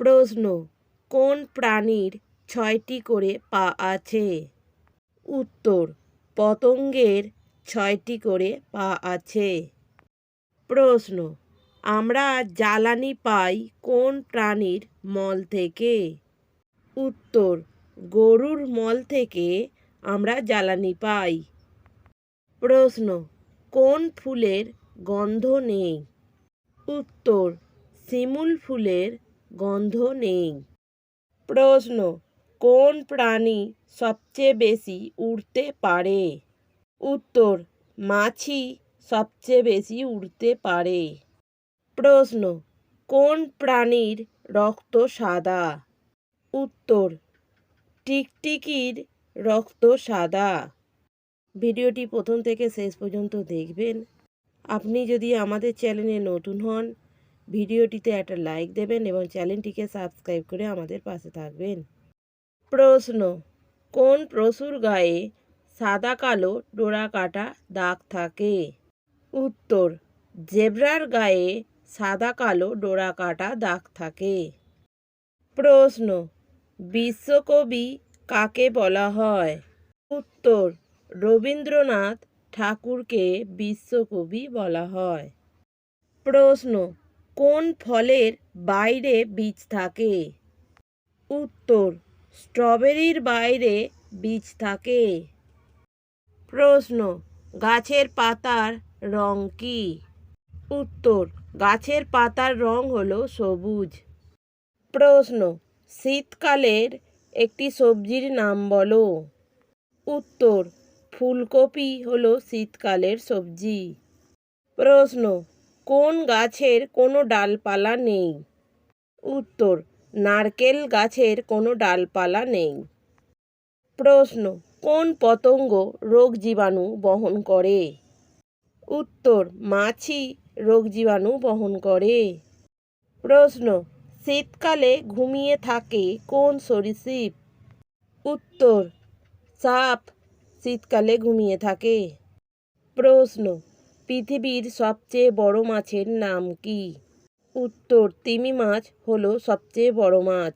প্রশ্ন, কোন প্রাণীর ছয়টি করে পা আছে? উত্তর, পতঙ্গের ছয়টি করে পা আছে। প্রশ্ন, আমরা জ্বালানি পাই কোন প্রাণীর মল থেকে? উত্তর, গরুর মল থেকে আমরা জ্বালানি পাই। প্রশ্ন, কোন ফুলের গন্ধ নেই? উত্তর, শিমুল ফুলের গন্ধ নেই। প্রশ্ন, কোন প্রাণী সবচেয়ে বেশি উড়তে পারে? উত্তর, মাছি সবচেয়ে বেশি উড়তে পারে। প্রশ্ন, কোন প্রাণীর রক্ত সাদা? উত্তর, টিকটিকির রক্ত সাদা। ভিডিওটি প্রথম থেকে শেষ পর্যন্ত দেখবেন। আপনি যদি আমাদের চ্যানেলে নতুন হন ভিডিওটিতে একটা লাইক দেবেন এবং চ্যানেলটিকে সাবস্ক্রাইব করে আমাদের পাশে থাকবেন। প্রশ্ন, কোন পশুর গায়ে সাদা, কালো, ডোরা, কাটা দাগ থাকে? উত্তর, জেব্রার গায়ে সাদা, কালো, ডোরা, কাটা দাগ থাকে। প্রশ্ন, বিশ্বকবি কাকে বলা হয়? উত্তর, রবীন্দ্রনাথ ঠাকুরকে বিশ্বকবি বলা হয়। প্রশ্ন কোন ফলের বাইরে বীজ থাকে? উত্তর, স্ট্রবেরির বাইরে বীজ থাকে। প্রশ্ন, গাছের পাতার রং কী? উত্তর, গাছের পাতার রং হলো সবুজ। প্রশ্ন, শীতকালের একটি সবজির নাম বলো। উত্তর, ফুলকপি হলো শীতকালের সবজি। প্রশ্ন কোন গাছের কোনো ডালপালা নেই? উত্তর, নারকেল গাছের কোনো ডালপালা নেই। প্রশ্ন, কোন পতঙ্গ রোগ জীবাণু বহন করে? উত্তর, মাছি রোগ জীবাণু বহন করে। প্রশ্ন, শীতকালে ঘুমিয়ে থাকে কোন সরীসৃপ? উত্তর, সাপ শীতকালে ঘুমিয়ে থাকে। প্রশ্ন পৃথিবীর সবচেয়ে বড় মাছের নাম কি? উত্তর তিমি মাছ হলো সবচেয়ে বড় মাছ।